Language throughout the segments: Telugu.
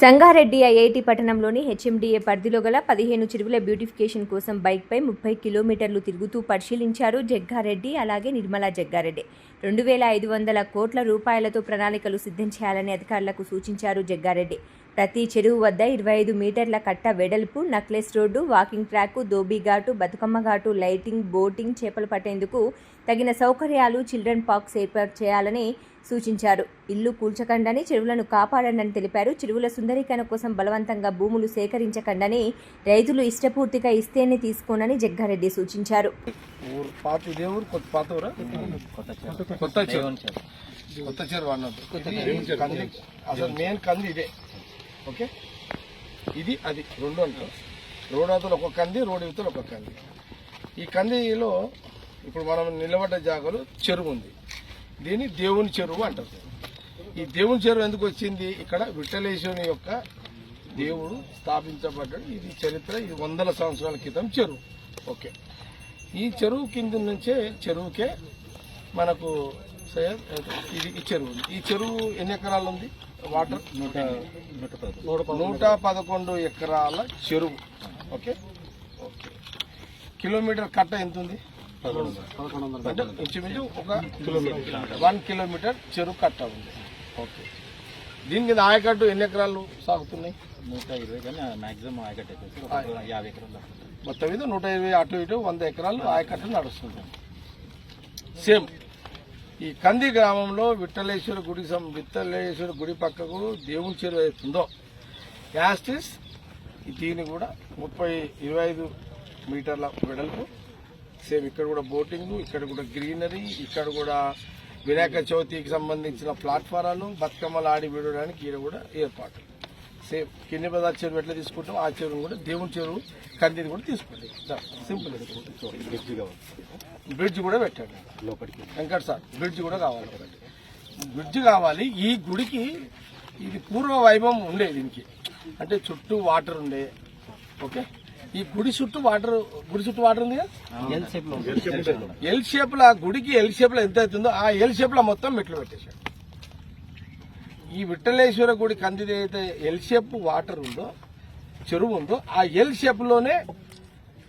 సంగారెడ్డి ఐఐటి పట్టణంలోని హెచ్ఎండిఏ పరిధిలో గల పదిహేను చెరువుల బ్యూటిఫికేషన్ కోసం బైక్పై ముప్పై కిలోమీటర్లు తిరుగుతూ పరిశీలించారు జగ్గారెడ్డి అలాగే నిర్మలా జగ్గారెడ్డి. రెండు వేల ఐదు వందల కోట్ల రూపాయలతో ప్రణాళికలు సిద్ధం చేయాలని అధికారులకు సూచించారు జగ్గారెడ్డి. ప్రతి చెరువు వద్ద ఇరవై ఐదు మీటర్ల కట్ట వెడల్పు necklace road walking track Dhobi Ghat Bathukamma Ghat lighting boating చేపలు పట్టేందుకు తగిన సౌకర్యాలు చిల్డ్రన్ పార్క్స్ ఏర్పాటు చేయాలని సూచించారు. ఇల్లు కూల్చకండని చెరువులను కాపాడండి తెలిపారు. చెరువుల సుందరీకరణ కోసం బలవంతంగా భూములు సేకరించకండని రైతులు ఇష్టపూర్తిగా ఇస్తేనే తీసుకోనని జగ్గారెడ్డి సూచించారు. అసలు మెయిన్ కంది ఇదే. ఓకే? ఇది అది. రెండు అంటారు రోడ్ అవతల ఒక కంది రోడ్ అవతల ఒక కంది. ఈ కందిలో ఇప్పుడు మనం నిలబడ్డ జాగాలో చెరువు ఉంది. దీన్ని దేవుని చెరువు అంటారు. ఈ దేవుని చెరువు ఎందుకు వచ్చింది? ఇక్కడ విఠలేశ్వరుని యొక్క దేవుడు స్థాపించబడ్డాడు. ఇది చరిత్ర. ఇది వందల సంవత్సరాల క్రితం చెరువు. ఓకే. ఈ చెరువు కింద నుంచే చెరువుకే మనకు సే- ఇది ఈ చెరువు ఉంది. ఈ చెరువు ఎన్ని ఎకరాలు ఉంది? వాటర్? నూట నూట పదకొండు. ఎకరాల చెరువు. ఓకే? ఓకే. కిలోమీటర్ కట్ట ఎంత ఉంది? అంటే ఇంచుమించు ఒక కిలోమీటర్. వన్ కిలోమీటర్ చెరువు కట్ట ఉంది. ఓకే. దీని మీద ఆయకట్టు ఎన్ని ఎకరాలు సాగుతున్నాయి? నూట ఇరవై కానీ మాక్సిమం ఆయకట్టు యాభై ఎకరాలు. మొత్తం మీద నూట ఇరవై అటు ఇటు వంద ఎకరాలు ఆయకట్టు నడుస్తుంది. సేమ్. ఈ కంది గ్రామంలో విఠలేశ్వర గుడి సం- విఠలేశ్వర గుడి పక్కకు దేవుని చెరువు అవుతుందో యాస్టిస్ దీన్ని కూడా ముప్పై ఇరవై ఐదు మీటర్ల వెడల్పు. సేమ్ ఇక్కడ కూడా బోటింగ్ ఇక్కడ కూడా గ్రీనరీ ఇక్కడ కూడా వినాయక చవితికి సంబంధించిన ప్లాట్ఫారాలు బతుకమ్మలు ఆడి విడడానికి ఈడ కూడా ఏర్పాటు. సేమ్ కింది పదార్థ చెరువు ఎట్లా తీసుకుంటాం ఆ చెరువును కూడా దేవుని చెరువు కందిని కూడా తీసుకోండి సింపుల్ బ్రిడ్జ్ కూడా పెట్టండి. లోపలికి. వెంకట్ సార్ బ్రిడ్జ్ కూడా కావాలి ఒకటి. బ్రిడ్జ్ కావాలి ఈ గుడికి ఇది పూర్వ వైభవం ఉండే దీనికి. అంటే చుట్టూ వాటర్ ఉండే. ఓకే? ఈ గుడి చుట్టూ వాటర్ గుడి చుట్టూ వాటర్ ఉంది. కదా ఎల్ షేప్లో. ఎల్ షేప్లో గుడికి ఎల్ షేప్లో ఎంత అవుతుందో ఆ ఎల్ షేప్లో మొత్తం మెట్లు పెట్టేశాడు. ఈ విఠలేశ్వర గుడి కందిది అయితే ఎల్ షేప్ వాటర్ ఉందో చెరువు ఉందో ఆ ఎల్ షేప్లోనే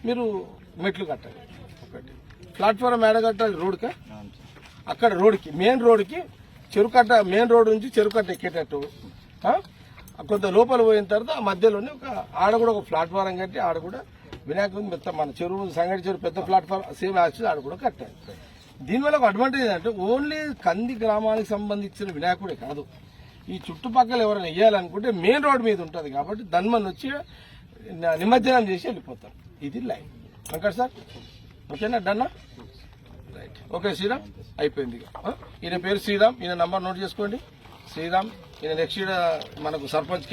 మీరు మెట్లు కట్టాలి. ఒకటి. ప్లాట్ఫారం ఏడ కట్టాలి? రోడ్కా అక్కడ రోడ్కి మెయిన్ రోడ్కి చెరువు కట్ట మెయిన్ రోడ్ నుంచి చెరువు కట్ట ఎక్కేటట్టు కొంత లోపల పోయిన తర్వాత ఆ మధ్యలోనే ఒక ఆడ కూడా ఒక ప్లాట్ఫారం కట్టి ఆడ కూడా వినాయకుని పెద్ద మన చెరువు సంగటి చెరువు పెద్ద ప్లాట్ఫారం సేమ్ యాక్చువల్ ఆడ కూడా కట్టారు. దీనివల్ల ఒక అడ్వాంటేజ్ ఏంటంటే ఓన్లీ కంది గ్రామానికి సంబంధించిన వినాయకుడే కాదు. ఈ చుట్టుపక్కల ఎవరైనా వేయాలనుకుంటే మెయిన్ రోడ్ మీద ఉంటుంది కాబట్టి ధన్మన్ వచ్చి నిమజ్జనం చేసి వెళ్ళిపోతారు. ఇది లైన్. వెంకట సార్ ఓకేనా? డన్నా? రైట్ ఓకే శ్రీరామ్ అయిపోయింది ఇక. ఈయన పేరు శ్రీరామ్ ఈయన నంబర్ నోట్ చేసుకోండి. శ్రీరామ్ ఈయన నెక్స్ట్ మనకు సర్పంచ్